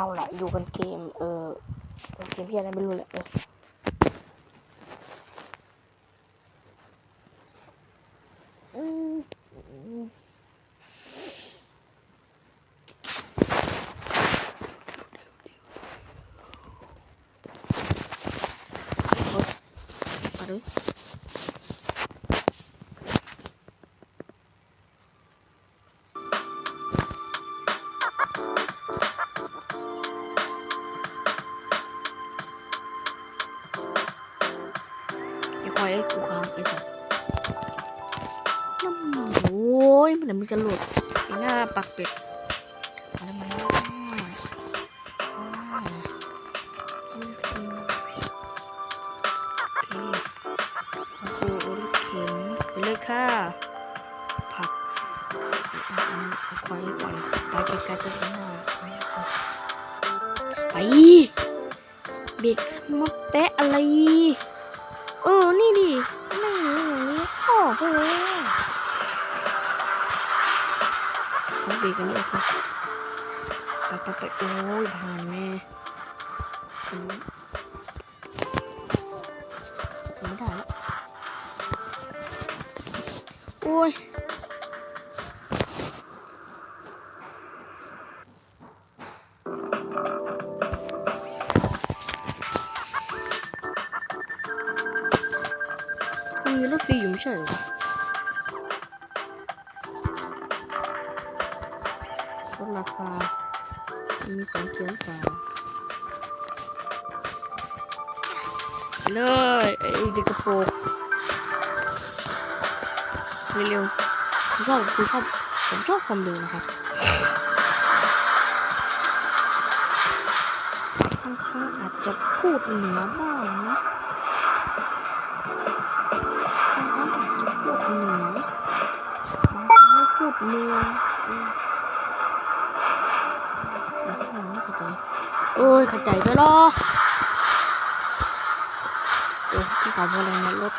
เอาละอยู่กันเกม เออเกมที่อะไรไม่รู้แหละ ไอ้ควายไอ้กูค้างไอ้สัสน้ำโอ้ยมันมันจะหลุดไอ้หน้าปักเป็ดมาแล้วมาแล้วไปเลยค่ะ ผักอควายก่อนไปไกลๆจะหน้าไปไปเบรกมาแปะอะไร เออ นี่ดินั่งอย่างนี้โอ้โหเขาเบรกกันนี่โอเคไปไปไปโอ้ยผ่านแม่ไม่ได้แล้วโอ้ย มันมีรถฟรีอยู่ไม่ใช่หรอลดราคา มีสองเขียนฝาเลยไอ้เด็กกระโปรงเร็วๆผมชอบผมชอบผมชอบความเร็วนะครับข้างๆอาจจะพูดเหนือบ้างนะ เมืองเออแต่ข้างหลังไม่เข้าใจโอ้ยขัดใจไปรอโอ้ยที่เขาบอกอะไรนะรถ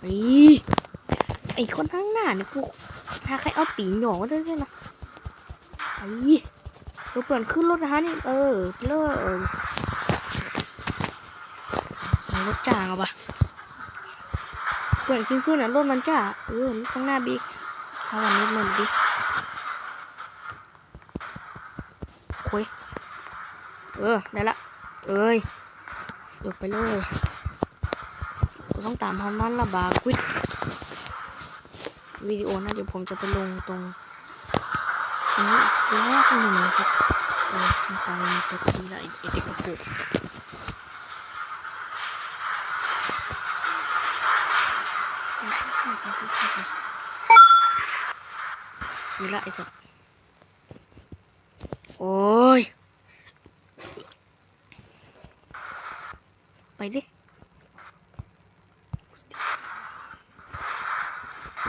ไอ้ไอ้คนข้างหน้าเนี่ยกูถ้าใครเอาตีนหยองก็ได้แค่นะไอ้เราเปิดขึ้นรถนะฮะนี่ เออเลิกรถจ่างเอาปะเปิดขึ้นขึ้นอะรถมันจ่าเออข้างหน้าบิ๊กเอาวันนี้มันดิคุยเออ ได้ละ เอ้ยยกไปเลย เราต้องตามฮอมันละบาควิดวิดีโอนะเดี๋ยวผมจะไปลงตรงตรงนี้แรกหนึ่งนะครับเออมันไปตัวทีละไอ้เด็กกระปุกนี่ละไอ้สัสโอ้ย ไปดิ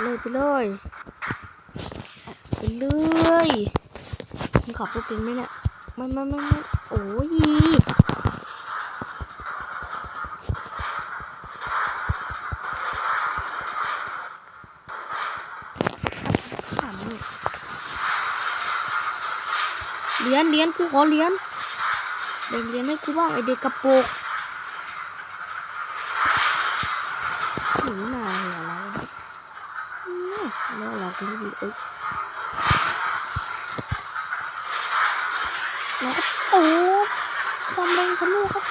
เลยไปเลยไปเลยมึงขับรถเป็นไหมเนี่ยไม่ไม่ไม่ไม่โอ้ยเรียญเรียญกูขอเรียญแบ่งเรียญให้กูบ้างไอเด็กกระโปงหนูนาเหรอเราอืม แล้วเอ้ยแล้วก็โอ้ความแรงทะลุครับ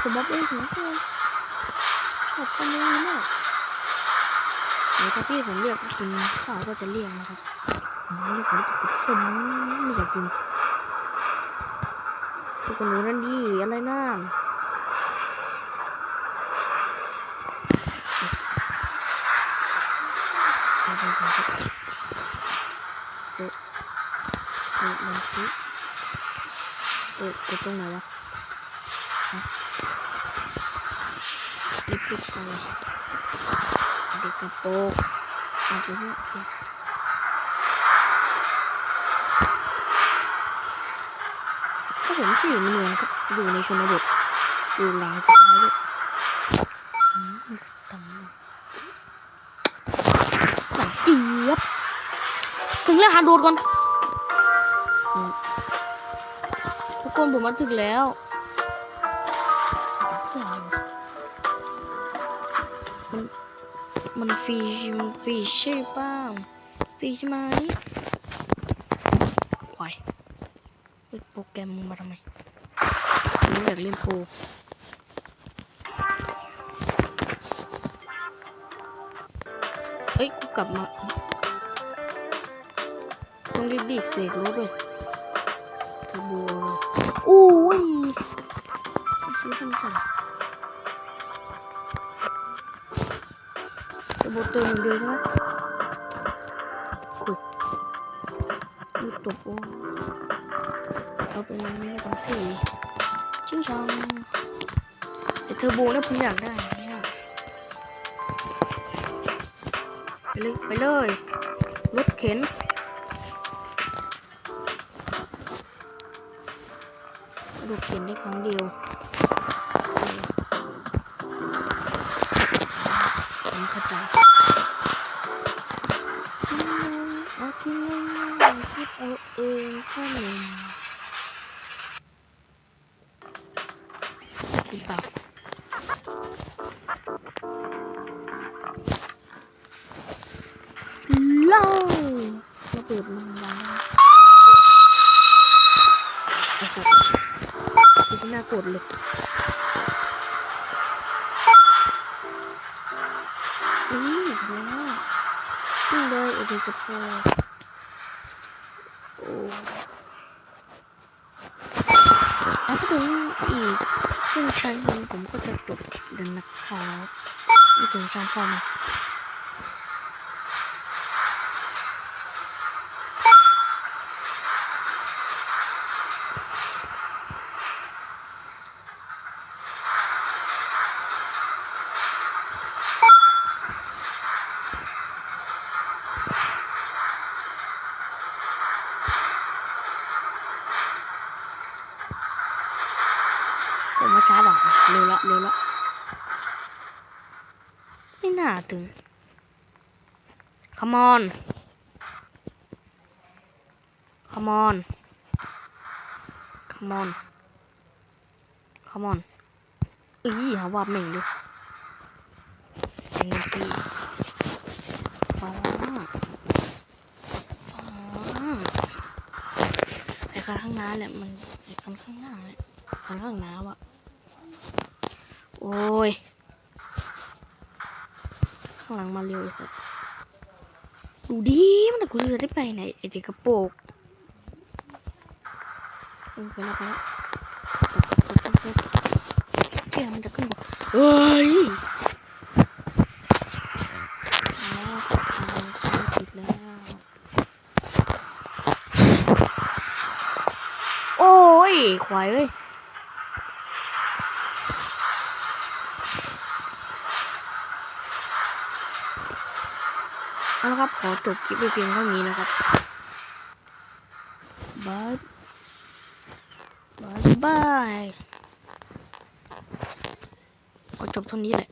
ผมบอกเองถึงเลยขอบความแรงมากเดี๋ยวถ้าพี่ผมเรียกกินข้าวก็จะเรียกนะครับผมเรียกผมผมไม่อยากกินทุกคนรู้นั่นดีอะไรนั่น เดี๋ยวเดี๋ยวเดี๋ยวเดี๋ยว เดี๋ยวมันซิเออเออตรงไหนวะฮะลิปติดอะไรเด็กกระโปรงอาจจะไม่โอเคถ้าผมที่อยู่ในเมืองครับอยู่ในชนบทอยู่หลังท้ายด้วยมีสตังค์ด้วยหลังเจี๊ยบถึงแล้วหาโดดก่อน ทุกคนผมมาถึงแล้วมันมันฟรีมันฟรีใช่ป่าฟรีใช่ไหมควายโปรแกรมมึงมาทำไมมึงอยากเล่นโปรเอ้ย กูกลับมา ต้องรีบดีกเสกรถด้วย เทอร์โบเลยโอ้ยซื้อทำสั่งจะบดตัวหนึ่งเดียวใช่ไหมคุยลูกตบโอ้เอาไปเลยไม่ต้องทีชื่อช่องแต่เทอร์โบเนี่ยผมอยากได้เนี่ยไปเลยไปเลยรถเข็น ได้ครั้งเดียวผมเข้าใจเอาที่ง่ายๆคิดเอาเองข้อหนึ่งหรือเปล่าเล่าระเบิดมันวางไอ้สัสคือที่น่า กดเลยนี่แล้วขึ้นเลยไอ้เดกระโปรงโอ้แล้วก็ถึงอีกครึ่งชั่วโมงผมก็จะจบดินนะครับไม่ถึงช่างพ่อมา ช้าหรอกเร็วละเร็วละไม่น่าถึง come on come on come on come on อีหาว่าแม่งดิเสียงตีฟ้าฟ้าไอ้ข้างหน้าแหละมันไอ้ข้างหน้าแหละคันข้างหน้าวะโอ้ย ข้างหลังมาเร็วไอ้สัสดูดิมันแต่กูจะได้ไปไหนไอ้เด็กกระโปรงเออไปแล้วไปแล้วเที่ยมันจะขึ้นบอกเฮ้ยโอ้ยควายเอ้ย เอาละครับขอจบคลิปไปเพียงเท่านี้นะครับบายบายบายขอจบเท่านี้แหละ